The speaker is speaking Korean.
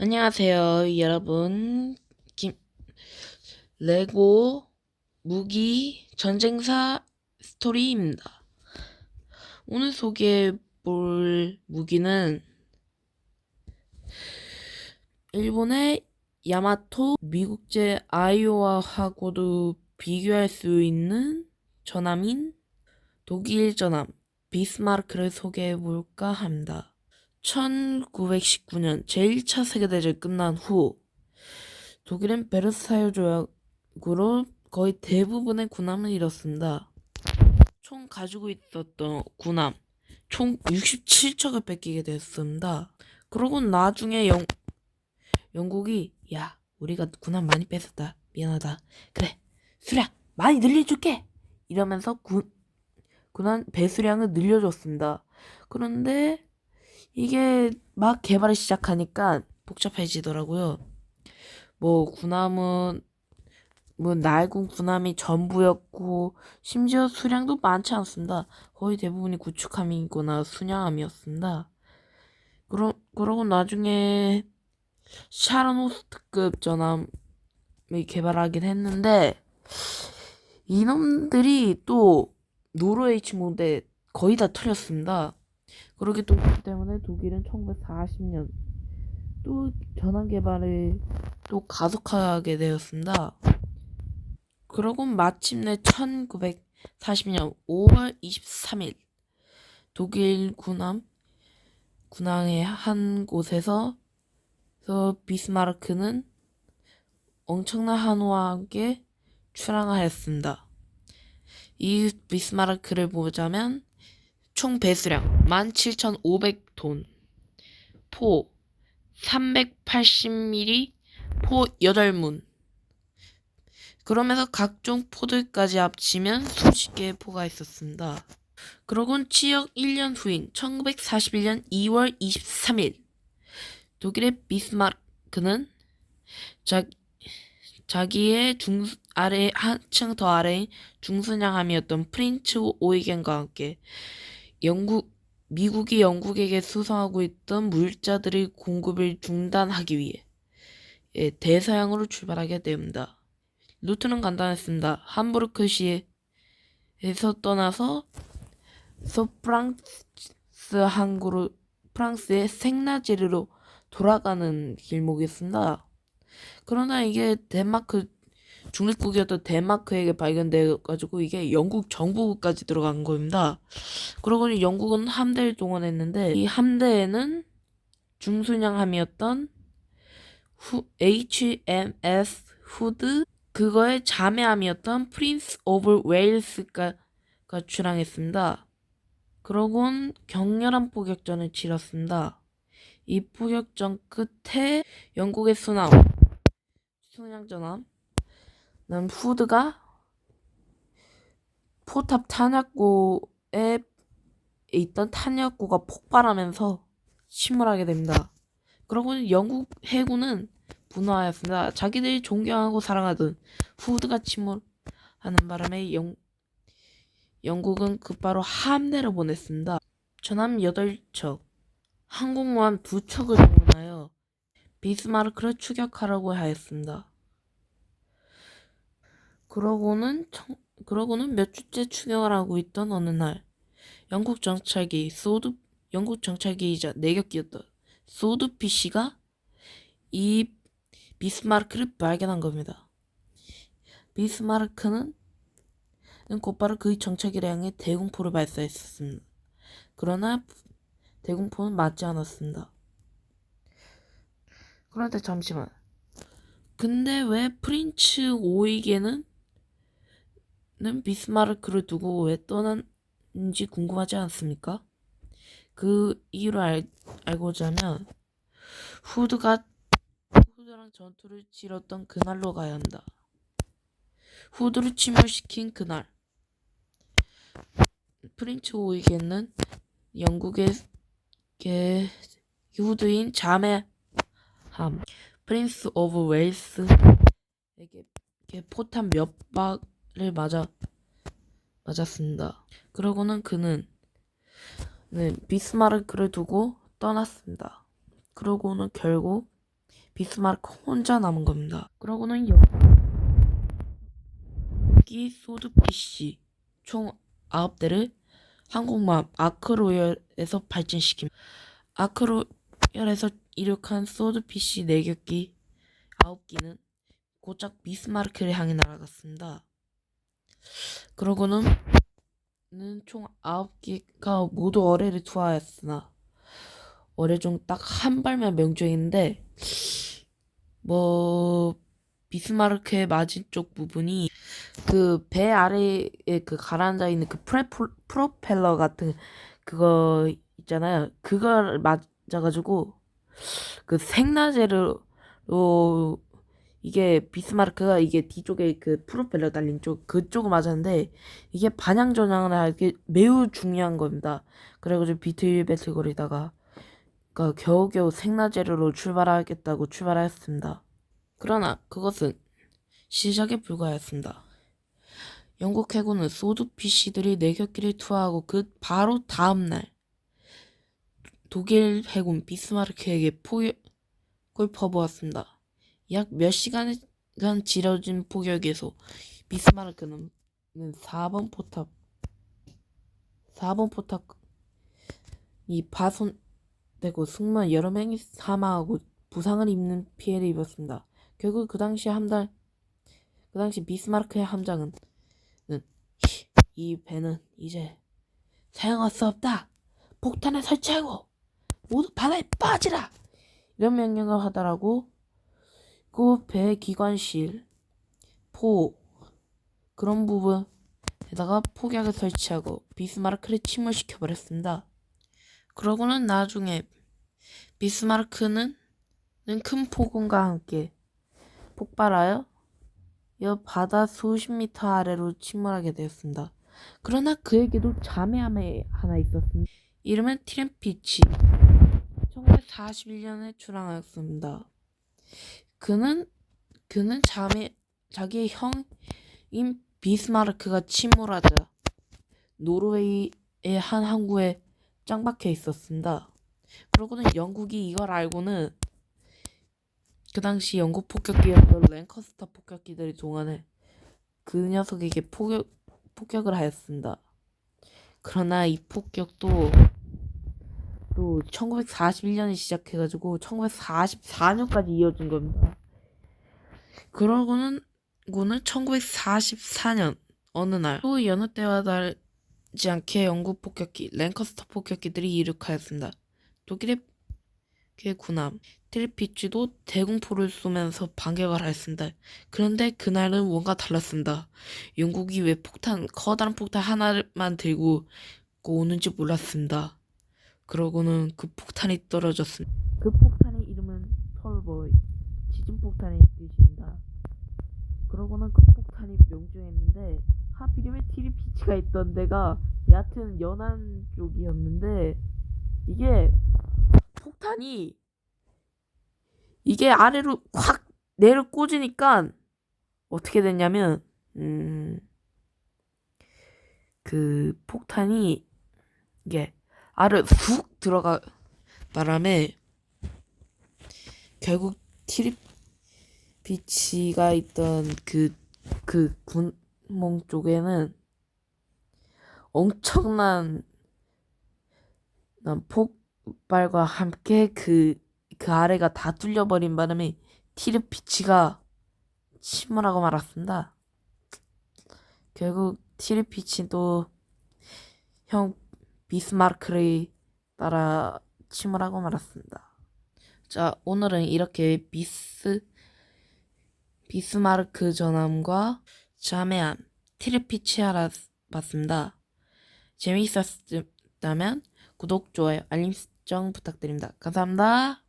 안녕하세요, 여러분. 김, 레고 무기 전쟁사 스토리입니다. 오늘 소개해 볼 무기는 일본의 야마토, 미국제 아이오와하고도 비교할 수 있는 전함인 독일 전함 비스마르크를 소개해 볼까 합니다. 1919년 제1차 세계대전 끝난 후 독일은 베르사유 조약으로 거의 대부분의 군함을 잃었습니다. 총 가지고 있었던 군함 총 67척을 뺏기게 됐습니다. 그러고 나중에 영, 영국이 야 우리가 군함 많이 뺏었다 미안하다 그래 수량 많이 늘려줄게 이러면서 군, 군함 배수량을 늘려줬습니다. 그런데 이게 막 개발을 시작하니까 복잡해지더라고요. 뭐 군함은 뭐 낡은 군함이 전부였고 심지어 수량도 많지 않습니다. 거의 대부분이 구축함이거나 순양함이었습니다. 그러, 그러고 나중에 샤론호스트급 전함을 개발하긴 했는데 이놈들이 또 노르웨이 친구인데 거의 다 털렸습니다. 그렇기 또- 때문에 독일은 1940년 또 전환 개발을 또 가속하게 되었습니다. 그러고 마침내 1940년 5월 23일 독일 군함 군항의 한 곳에서 서 비스마르크는 엄청난 한우와 함께 출항하였습니다. 이 비스마르크를 보자면 총 배수량 17,500톤, 포 380mm, 포 8문. 그러면서 각종 포들까지 합치면 수십 개의 포가 있었습니다. 그러곤 취역 1년 후인 1941년 2월 23일 독일의 비스마르크는 자, 자기의 중 아래 한층 더 아래인 중순양함이었던 프린츠 오이겐과 함께 영국 미국이 영국에게 수송하고 있던 물자들의 공급을 중단하기 위해 예, 대서양으로 출발하게 됩니다. 루트는 간단했습니다. 함부르크 시에서 떠나서 서 프랑스 항구로 프랑스의 생나제르로 돌아가는 길목이었습니다. 그러나 이게 덴마크 중립국이었던 덴마크에게 발견돼 가지고 이게 영국 정부까지 들어간 겁니다. 그러고 영국은 함대를 동원했는데 이 함대에는 중순양함이었던 후, HMS 후드 그거의 자매함이었던 프린스 오브 웨일스가 가 출항했습니다. 그러곤 격렬한 포격전을 치렀습니다. 이 포격전 끝에 영국의 순항 순양전함 난 후드가 포탑 탄약고에 있던 탄약고가 폭발하면서 침몰하게 됩니다. 그러고 영국 해군은 분화하였습니다. 자기들이 존경하고 사랑하던 후드가 침몰하는 바람에 영, 영국은 곧바로 함대를 보냈습니다. 전함 8척, 항공모함 2척을 동원하여 비스마르크를 추격하라고 하였습니다. 그러고는 청, 그러고는 몇 주째 추격을 하고 있던 어느 날 영국 정찰기 소드 영국 정찰기이자 내격기였던 소드피 씨가 이 비스마르크를 발견한 겁니다. 비스마르크는 곧바로 그 정찰기를 향해 대공포를 발사했습니다. 그러나 대공포는 맞지 않았습니다. 그런데 잠시만. 근데 왜 프린츠 오이게는 는 비스마르크를 두고 왜 떠났는지 궁금하지 않습니까? 그 이유를 알, 알고자 하면 후드가 후드랑 전투를 치렀던 그날로 가야 한다. 후드를 침몰시킨 그날 프린츠 오이게는 영국의 게 후드인 자매함 프린스 오브 웨일스에게 포탄 몇발 을 맞아 맞았습니다. 그러고는 그는 네, 비스마르크를 두고 떠났습니다. 그러고는 결국 비스마르크 혼자 남은 겁니다. 그러고는 여기 소드 PC 총 9대를 항공모함 아크로열에서 발진시킵니다. 아크로열에서 이륙한 소드 PC 4격기 9기는 고작 비스마르크를 향해 날아갔습니다. 그러고는 는총 9기가 모두 어뢰를 투하했으나 어뢰 중 딱 한 발만 명중인데 뭐 비스마르크의 맞은 쪽 부분이 그 배 아래에 그 가라앉아 있는 그 프레, 프로펠러 같은 그거 있잖아요. 그걸 맞아가지고 그 생나제로 이게 비스마르크가 이게 뒤쪽에 그 프로펠러 달린 쪽 그쪽을 맞았는데 이게 반향 전향을 하기 매우 중요한 겁니다. 그래가지고 비틀비틀 거리다가 그러니까 겨우겨우 생나제로로 출발하겠다고 출발하였습니다. 그러나 그것은 시작에 불과하였습니다. 영국 해군은 소드 PC들이 내격기를 투하하고 그 바로 다음 날 독일 해군 비스마르크에게 포격을 퍼부었습니다. 약 몇 시간간 지려진 포격에서 비스마르크는 4번 포탑 4번 포탑이 파손되고 승무원 여러 명이 사망하고 부상을 입는 피해를 입었습니다. 결국 그 당시 함달 그 당시 비스마르크의 함장은 이 배는 이제 사용할 수 없다. 폭탄을 설치하고 모두 바다에 빠지라. 이런 명령을 하더라고. 그 배 기관실, 포 그런 부분에다가 폭약을 설치하고 비스마르크를 침몰시켜 버렸습니다. 그러고는 나중에 비스마르크는 큰 폭음과 함께 폭발하여 여 바다 수십 미터 아래로 침몰하게 되었습니다. 그러나 그에게도 자매함이 하나 있었습니다. 이름은 티렌피치. 1941년에 출항하였습니다. 그는 그는 자매 자기의 형인 비스마르크가 침몰하자 노르웨이의 한 항구에 짱박혀 있었습니다. 그러고는 영국이 이걸 알고는 그 당시 영국 폭격기였던 랭커스터 폭격기들이 동안에 그 녀석에게 폭격, 폭격을 하였습니다. 그러나 이 폭격도 또 1941년에 시작해가지고 1944년까지 이어진 겁니다. 그러고는 고는 1944년 어느 날 또 여느 때와 다르지 않게 영국 폭격기 랭커스터 폭격기들이 이륙하였습니다. 독일의 군함 트리피치도 대공포를 쏘면서 반격을 하였습니다. 그런데 그날은 뭔가 달랐습니다. 영국이 왜 폭탄 커다란 폭탄 하나만 들고 오는지 몰랐습니다. 그러고는 그 폭탄이 떨어졌습니다. 그 폭탄의 이름은 털보이 지진 폭탄의 뜻입니다. 그러고는 그 폭탄이 명중했는데 하필이면 트리피치가 있던 데가 얕은 연안 쪽이었는데 이게 폭탄이 이게 아래로 확 내려 꽂으니까 어떻게 됐냐면 음, 그 폭탄이 이게 아래 훅 들어가 바람에 결국 티리피치가 있던 그그 군몽 쪽에는 엄청난 폭발과 함께 그, 그 아래가 다 뚫려버린 바람에 티르피치가 침몰하고 말았습니다. 결국 티르피치도 형 비스마르크를 따라 침몰하고 말았습니다. 자, 오늘은 이렇게 비스 비스마르크 전함과 자매함 티르피치 알아봤습니다. 재미있었다면 구독, 좋아요, 알림 설정 부탁드립니다. 감사합니다.